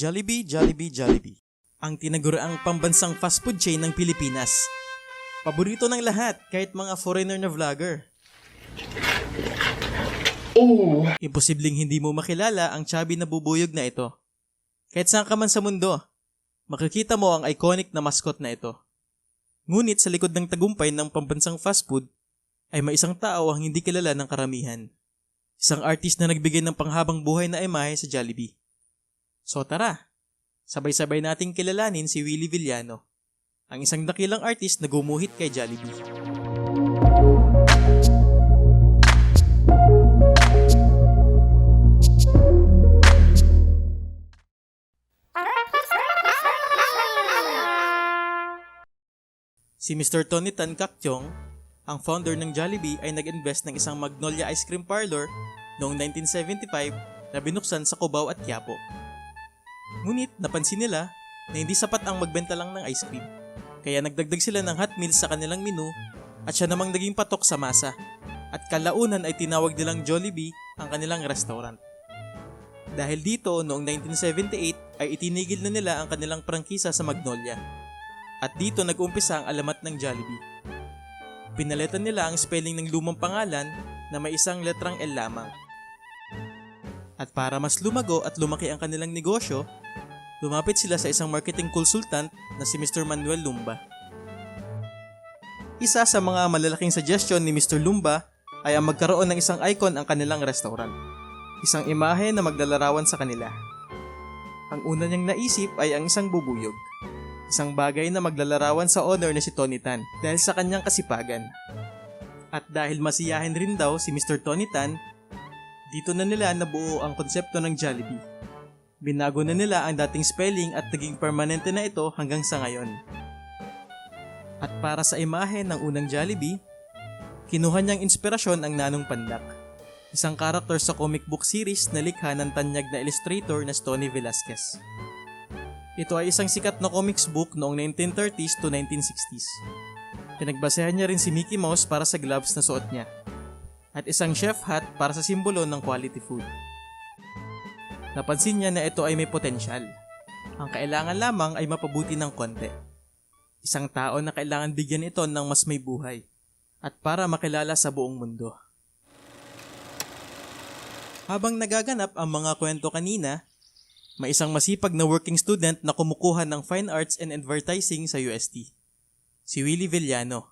Jollibee, Jollibee, Jollibee. Ang tinaguriang pambansang fast food chain ng Pilipinas. Paborito ng lahat, kahit mga foreigner na vlogger. Imposibleng hindi mo makilala ang chubby na bubuyog na ito. Kahit saan ka man sa mundo, makikita mo ang iconic na mascot na ito. Ngunit sa likod ng tagumpay ng pambansang fast food, ay may isang tao ang hindi kilala ng karamihan. Isang artist na nagbigay ng panghabang buhay na imahe sa Jollibee. So tara, sabay-sabay nating kilalanin si Willie Villano, ang isang dakilang artist na gumuhit kay Jollibee. Si Mr. Tony Tan Kaktiong, ang founder ng Jollibee ay nag-invest ng isang Magnolia Ice Cream Parlor noong 1975 na binuksan sa Cubao at Quiapo. Ngunit napansin nila na hindi sapat ang magbenta lang ng ice cream. Kaya nagdagdag sila ng hot meals sa kanilang menu at siya namang naging patok sa masa. At kalaunan ay tinawag nilang Jollibee ang kanilang restaurant. Dahil dito, noong 1978 ay itinigil na nila ang kanilang prangkisa sa Magnolia. At dito nag-umpisa ang alamat ng Jollibee. Pinalitan nila ang spelling ng lumang pangalan na may isang letrang L lamang. At para mas lumago at lumaki ang kanilang negosyo, lumapit sila sa isang marketing consultant na si Mr. Manuel Lumba. Isa sa mga malalaking suggestion ni Mr. Lumba ay ang magkaroon ng isang icon ang kanilang restaurant. Isang imahe na maglalarawan sa kanila. Ang una niyang naisip ay ang isang bubuyog. Isang bagay na maglalarawan sa honor ni si Tony Tan dahil sa kanyang kasipagan. At dahil masiyahin rin daw si Mr. Tony Tan, dito na nila nabuo ang konsepto ng Jollibee. Binago na nila ang dating spelling at naging permanente na ito hanggang sa ngayon. At para sa imahe ng unang Jollibee, kinuha niyang inspirasyon ang Nanong Pandak, isang karakter sa comic book series na likha ng tanyag na illustrator na Tony Velasquez. Ito ay isang sikat na comics book noong 1930s to 1960s. Pinagbasehan niya rin si Mickey Mouse para sa gloves na suot niya at isang chef hat para sa simbolo ng quality food. Napansin niya na ito ay may potensyal. Ang kailangan lamang ay mapabuti ng konti. Isang tao na kailangan bigyan ito ng mas may buhay at para makilala sa buong mundo. Habang nagaganap ang mga kwento kanina, may isang masipag na working student na kumukuha ng Fine Arts and Advertising sa UST. Si Willie Villano.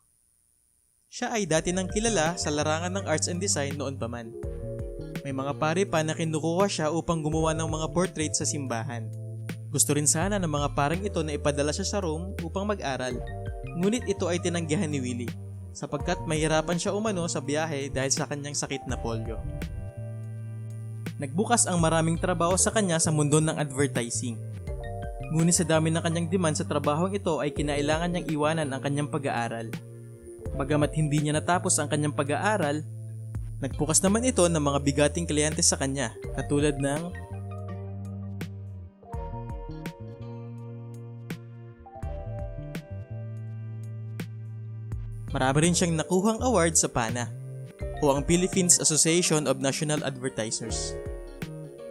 Siya ay dati nang kilala sa larangan ng arts and design noon pa man. May mga pare pa na kinukuha siya upang gumawa ng mga portrait sa simbahan. Gusto rin sana ng mga parang ito na ipadala siya sa Rome upang mag-aral. Ngunit ito ay tinanggihan ni Willie sapagkat mahirapan siya umano sa biyahe dahil sa kanyang sakit na polio. Nagbukas ang maraming trabaho sa kanya sa mundo ng advertising. Ngunit sa dami ng kanyang demand sa trabahong ito ay kinailangan niyang iwanan ang kanyang pag-aaral. Bagamat hindi niya natapos ang kanyang pag-aaral, nagbukas naman ito ng mga bigating kliyente sa kanya katulad ng Marami rin siyang nakuhang award sa PANA o ang Philippines Association of National Advertisers.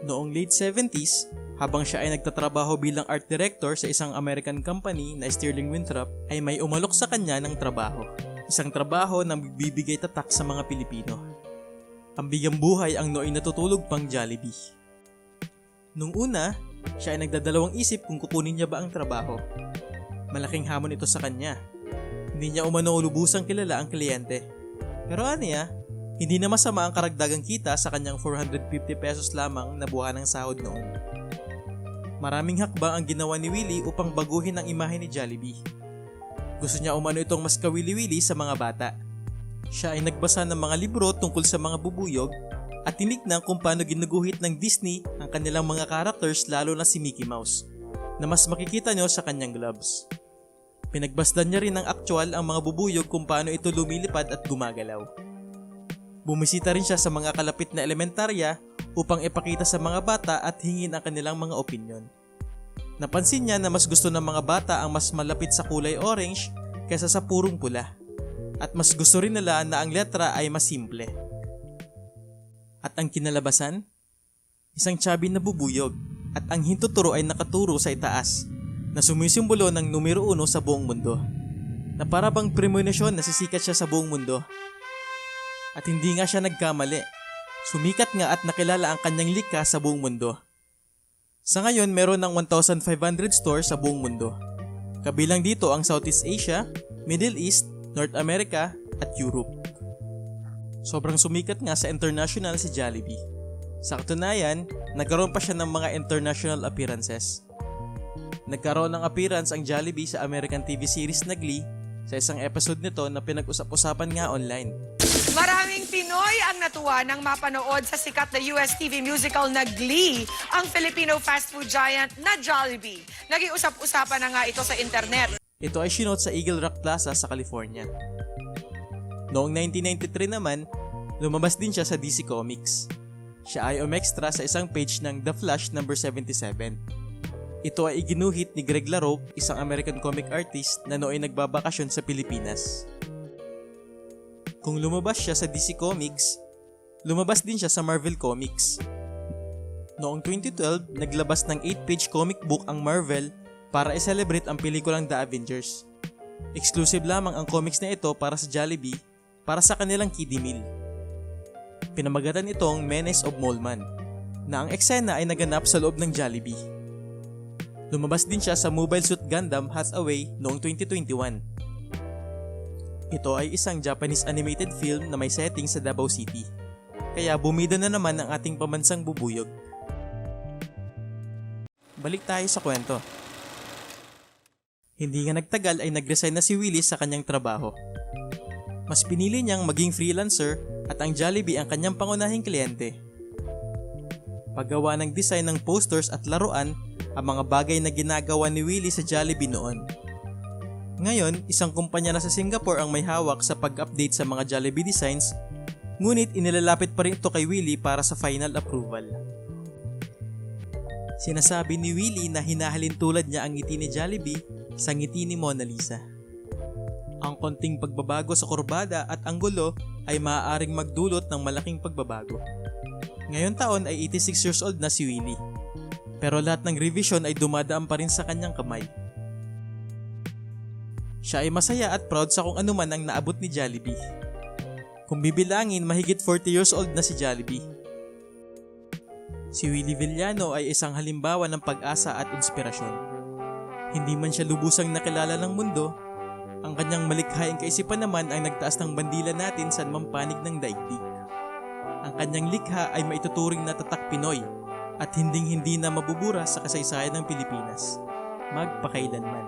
Noong late 70s, habang siya ay nagtatrabaho bilang art director sa isang American company na Stirling Winthrop, ay may umalok sa kanya ng trabaho. Isang trabaho na bibigay tatak sa mga Pilipino. Ang bigyang buhay ang nooy natutulog pang Jollibee. Nung una, siya ay nagdadalawang isip kung kukunin niya ba ang trabaho. Malaking hamon ito sa kanya. Hindi niya umano lubusang kilala ang kliyente. Pero ano niya, hindi na masama ang karagdagang kita sa kanyang 450 pesos lamang na buwan ng sahod noon. Maraming hakbang ang ginawa ni Willie upang baguhin ang imahe ni Jollibee. Gusto niya umano itong mas kawili-wili sa mga bata. Siya ay nagbasa ng mga libro tungkol sa mga bubuyog at tinignan kung paano ginuguhit ng Disney ang kanilang mga characters lalo na si Mickey Mouse na mas makikita nyo sa kanyang gloves. Pinagbasdan niya rin ng aktual ang mga bubuyog kung paano ito lumilipad at gumagalaw. Bumisita rin siya sa mga kalapit na elementarya upang ipakita sa mga bata at hingin ang kanilang mga opinyon. Napansin niya na mas gusto ng mga bata ang mas malapit sa kulay orange kaysa sa purong pula. At mas gusto rin nila na ang letra ay mas simple. At ang kinalabasan? Isang chubby na bubuyog at ang hintuturo ay nakaturo sa itaas na sumisimbolo ng numero uno sa buong mundo na para bang premonition na sisikat siya sa buong mundo. At hindi nga siya nagkamali. Sumikat nga at nakilala ang kanyang likha sa buong mundo. Sa ngayon, meron ng 1,500 stores sa buong mundo. Kabilang dito ang Southeast Asia, Middle East, North America at Europe. Sobrang sumikat nga sa international si Jollibee. Sa katunayan, nagkaroon pa siya ng mga international appearances. Nagkaroon ng appearance ang Jollibee sa American TV series na Glee sa isang episode nito na pinag-usap-usapan nga online. Maraming Pinoy ang natuwa nang mapanood sa sikat na US TV musical na Glee ang Filipino fast food giant na Jollibee. Naging usap-usapan na nga ito sa internet. Ito ay shinote sa Eagle Rock Plaza sa California. Noong 1993 naman, lumabas din siya sa DC Comics. Siya ay umextra sa isang page ng The Flash number 77. Ito ay iginuhit ni Greg LaRoque, isang American comic artist na nooy nagbabakasyon sa Pilipinas. Kung lumabas siya sa DC Comics, lumabas din siya sa Marvel Comics. Noong 2012, naglabas ng 8-page comic book ang Marvel para i-celebrate ang pelikulang The Avengers. Exclusive lamang ang comics na ito para sa Jollibee para sa kanilang kiddie meal. Pinamagatan itong Menace of Moleman na ang eksena ay naganap sa loob ng Jollibee. Lumabas din siya sa Mobile Suit Gundam Hathaway noong 2021. Ito ay isang Japanese animated film na may setting sa Davao City. Kaya bumida na naman ang ating pamansang bubuyog. Balik tayo sa kwento. Hindi nga nagtagal ay nag-resign na si Willie sa kanyang trabaho. Mas pinili niyang maging freelancer at ang Jollibee ang kanyang pangunahing kliyente. Paggawa ng design ng posters at laruan ang mga bagay na ginagawa ni Willie sa Jollibee noon. Ngayon, isang kumpanya na sa Singapore ang may hawak sa pag-update sa mga Jollibee designs, ngunit inilalapit pa rin ito kay Willie para sa final approval. Sinasabi ni Willie na hinahalin tulad niya ang ngiti ni Jollibee sa ngiti ni Mona Lisa. Ang konting pagbabago sa kurbada at anggulo ay maaaring magdulot ng malaking pagbabago. Ngayon taon ay 86 years old na si Willie. Pero lahat ng revision ay dumadaan pa rin sa kanyang kamay. Siya ay masaya at proud sa kung ano man ang naabot ni Jollibee. Kung bibilangin, mahigit 40 years old na si Jollibee. Si Willie Villano ay isang halimbawa ng pag-asa at inspirasyon. Hindi man siya lubusang nakilala ng mundo, ang kanyang malikhaing kaisipan naman ang nagtaas ng bandila natin sa mampanig ng daigdig. Ang kanyang likha ay maituturing na tatak Pinoy at hinding-hindi na mabubura sa kasaysayan ng Pilipinas. Magpakailanman.